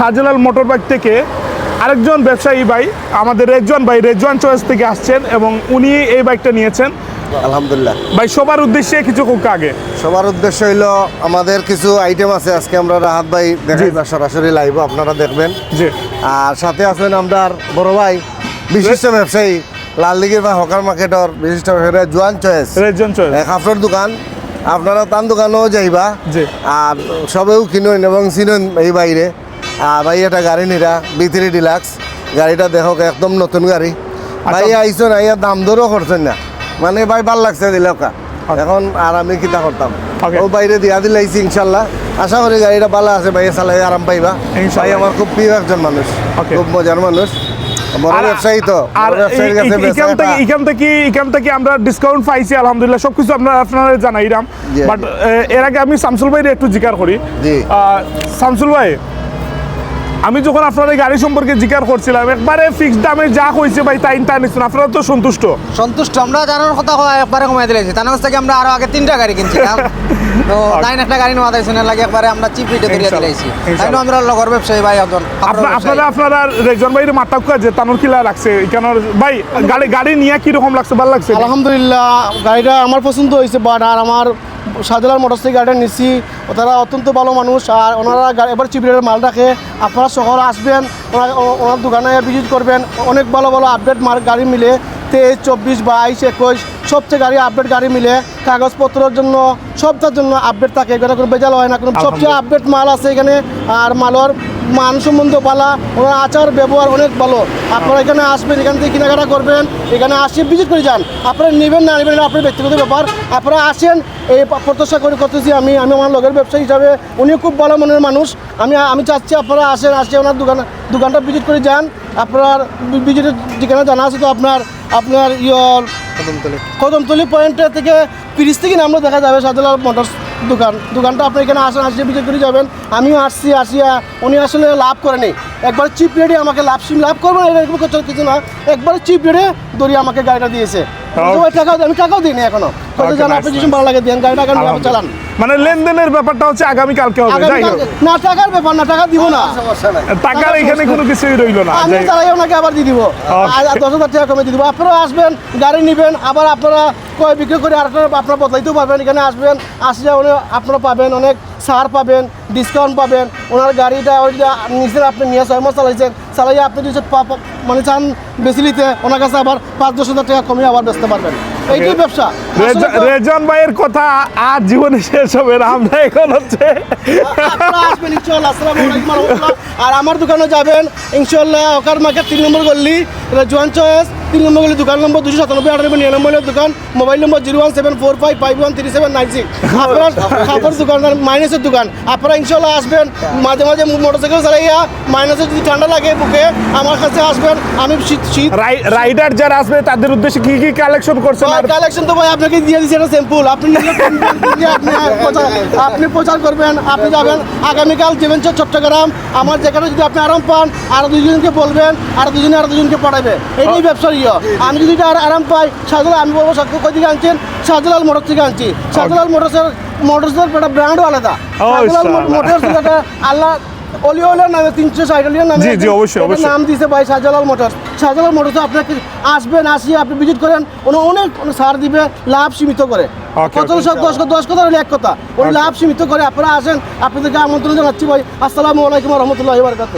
Shahjalal motor bike থেকে আরেকজন ব্যবসায়ী ভাই আমাদের রেজওয়ান ভাই রেজওয়ান চয়েস থেকে আসছেন এবং উনি এই বাইকটা নিয়েছেন। আলহামদুলিল্লাহ। ভাই সবার উদ্দেশ্যে কিছু কোক আগে। সবার উদ্দেশ্য হইল আমাদের কিছু আইটেম আছে আজকে আমরা রাহাত ভাই দেখাইবা সরাসরি লাইভ আপনারা দেখবেন। জি। আর সাথে আছেন আমার বড় ভাই বিশিষ্ট ব্যবসায়ী লালদিঘির বা হকার মার্কেটর বিশিষ্ট জোয়ান চয়েস। রেজওয়ান চয়েস। কাপড়ের দোকান আপনারা তান দোকানেও যাইবা। জি। আর সবেও কিনুন এবং চিনুন এই বাইরে। ভাই এটা গাড়ি নিরা বি থ্রি ডিলাক্স গাড়িটা দেখো একদম নতুন গাড়ি। ভাই আইসন আইয়া দাম দরও করছেন না। মানে ভাই ভালো লাগছে দিলকা এখন আর আমি কিতা করতাম। ও বাইরে দিয়া দিলাইছি ইনশাল্লাহ। আশা করি গাড়িটা ভালো আছে ভাই চালাই আরাম পাইবা। ভাই আমার খুব প্রিয় একজন মানুষ খুব মজার মানুষ। আমরা ডিসকাউন্ট পাইছি আলহামদুলিল্লাহ। সবকিছু আমরা আপনারা জানাইলাম বাট। এর আগে আমি শামসুল ভাইয়ের একটু জিজ্ঞার করি। শামসুল ভাই আমি যখন আপনার এই গাড়ি সম্পর্কে জিজ্ঞার করছিলাম একবারে ফিক্সড দামে যা হয়েছে ভাই তাই তা নিচ্ছেন। আপনারা তো সন্তুষ্ট। সন্তুষ্ট আমরা জানার কথা হয় একবারে কমাই দিলেছি তার কাছ থেকে আমরা আরও আগে তিনটা গাড়ি কিনছিলাম। তো তাই একটা গাড়ি নেওয়া দিয়েছে না লাগে একবারে আমরা চিপ রেটে দিয়ে দিলেছি তাই আমরা লগর ব্যবসায়ী ভাই একজন আপনারা আপনারা আপনারা রেজন ভাইয়ের মাথা যে তানোর কিলা লাগছে কেন ভাই গাড়ি গাড়ি নিয়ে কি রকম লাগছে ভালো লাগছে? আলহামদুলিল্লাহ গাড়িটা আমার পছন্দ হয়েছে বাট আর আমার শাহজালাল মোটরসাইকেল গার্ডেন নিছি। তারা অত্যন্ত ভালো মানুষ আর ওনারা এবার চিপিরের মাল রাখে। আপনারা শহরে আসবেন ওনার ওনার দোকানে ভিজিট করবেন। অনেক ভালো ভালো আপডেট মাল গাড়ি মিলে তেইশ চব্বিশ বাইশ একুশ সবচেয়ে গাড়ি আপডেট গাড়ি মিলে কাগজপত্রের জন্য সবটার জন্য আপডেট থাকে। এখানে কোনো বেজাল হয় না কোনো সবচেয়ে আপডেট মাল আছে এখানে। আর মালর মান সম্বন্ধ ভালো ওনার আচার ব্যবহার অনেক ভালো। আপনারা এখানে আসবেন এখান থেকে কেনাকাটা করবেন এখানে আসে ভিজিট করে যান। আপনারা নেবেন না নেবেন আপনার ব্যক্তিগত ব্যাপার। আপনারা আসেন এই প্রত্যাশা করে করতেছি আমি আমি আমার লগের ব্যবসায়ী হিসাবে উনিও খুব ভালো মনের মানুষ। আমি আমি চাচ্ছি আপনারা আসেন আসে ওনার দোকান দোকানটা ভিজিট করে যান। আপনার ভিজিটের ঠিকানা জানা আছে তো আপনার আপনার ইয়র কদমতলি। পয়েন্টে থেকে পিরিস থেকে নামলে দেখা যাবে শাহজালাল মোটরস দোকান। দোকানটা আপনি এখানে আসেন আসলে ভিজিট করে যাবেন। আমিও আসছি আসিয়া উনি আসলে লাভ করেনি একবার চিপ রেটে আমাকে লাভ সিম লাভ করব এরকম কিছু কিছু না। একবার চিপ রেটে দড়ি আমাকে গাড়িটা দিয়েছে। বলছে, "ভাই, আমি টাকাও দিইনি এখনও। মানে লেনদেনের ব্যাপারটা হচ্ছে আগামী কালকে হবে যাই হোক। আগামীকাল- না টাকার ব্যাপার না টাকা দিব না। টাকার এখানে কোনো কিছুই রইল না আমি চালাই ওনাকে আবার দিয়ে দিব। আর দশ হাজার টাকা কমে দিয়ে দিব। আপনারা আসবেন গাড়ি নেবেন আবার আপনারা কয় বিক্রি করে আর আপনারা বদলাইতেও পারবেন এখানে আসবেন আসলে উনি আপনারা পাবেন অনেক ছাড় পাবেন ডিসকাউন্ট পাবেন ওনার গাড়িটা ওই যে নিচে আপনি নিয়ে ছয় মাস চালাইছেন চালাইয়ে আপনি যদি মানে চান বেশি নিতে ওনার কাছে আবার পাঁচ দশ হাজার টাকা কমিয়ে আবার বেচতে পারবেন। এইটাই ব্যবসা? রেজন ভাইয়ের কথা আজ জীবনে শেষ হবে না আমরা এখন হচ্ছে আসবেন ইনশাল্লাহ আসসালামু আলাইকুম আর আমার দোকানে যাবেন ইনশাল্লাহ ওকার মার্কেট তিন নম্বর গল্লি জোয়ান চয়েস তিন নম্বর দোকান নম্বর দুশো সাতানব্বই আটানব্বই নিরানব্বই দোকান মোবাইল নম্বর zero one seven four five five one three seven nine six. আপনার খাবার দোকান মাইনাসের দোকান। আপনারা ইনশাল্লাহ আসবেন মাঝে মাঝে মোটরসাইকেল চালাইয়া মাইনাসে যদি ঠান্ডা লাগে বুকে আমার কাছে আসবেন আমি শীত শীত রাইডার যারা আসবে তাদের উদ্দেশ্যে কি কি কালেকশন করছেন? আর কালেকশন তো ভাই আপনাকে দিয়ে দিচ্ছি এটা স্যাম্পল আপনি আপনি প্রচার- করবেন আপনি যাবেন। আগামীকাল যাবেন চট্টগ্রাম আমার যেখানে যদি আপনি আরাম পান আর দুজনকে বলবেন আর দুজনে আর দুজনকে পড়াবে এইটাই ব্যবসার ইয়ে আমি যদি এটা আর আরাম পাই শাহজালাল আমি বলব কই থেকে আনছেন শাহজালাল মোটর থেকে আনছি। শাহজালাল মোটরসের মোটরসের একটা ব্র্যান্ডও আলাদা। শাহজালাল। মোটরস একটা আল্লাহ অলি নামে তিনশো ষাট অলিয়ার নামে জি, জি, অবশ্যই, অবশ্যই। নাম দিয়েছে ভাই শাহজালাল মোটরস। শাহজালাল মোটরস আপনাকে আসবেন আসিয়ে আপনি ভিজিট করেন উনি অনেক সার দিবে লাভ সীমিত করে। Okay, কত okay. সব দশ কথা দশ কথা হলে এক কথা। উনি লাভ সীমিত করে আপনারা আসেন আপনাদেরকে আমন্ত্রণ জানাচ্ছি ভাই। আসসালামু আলাইকুম রহমতুল্লাহ বারকাত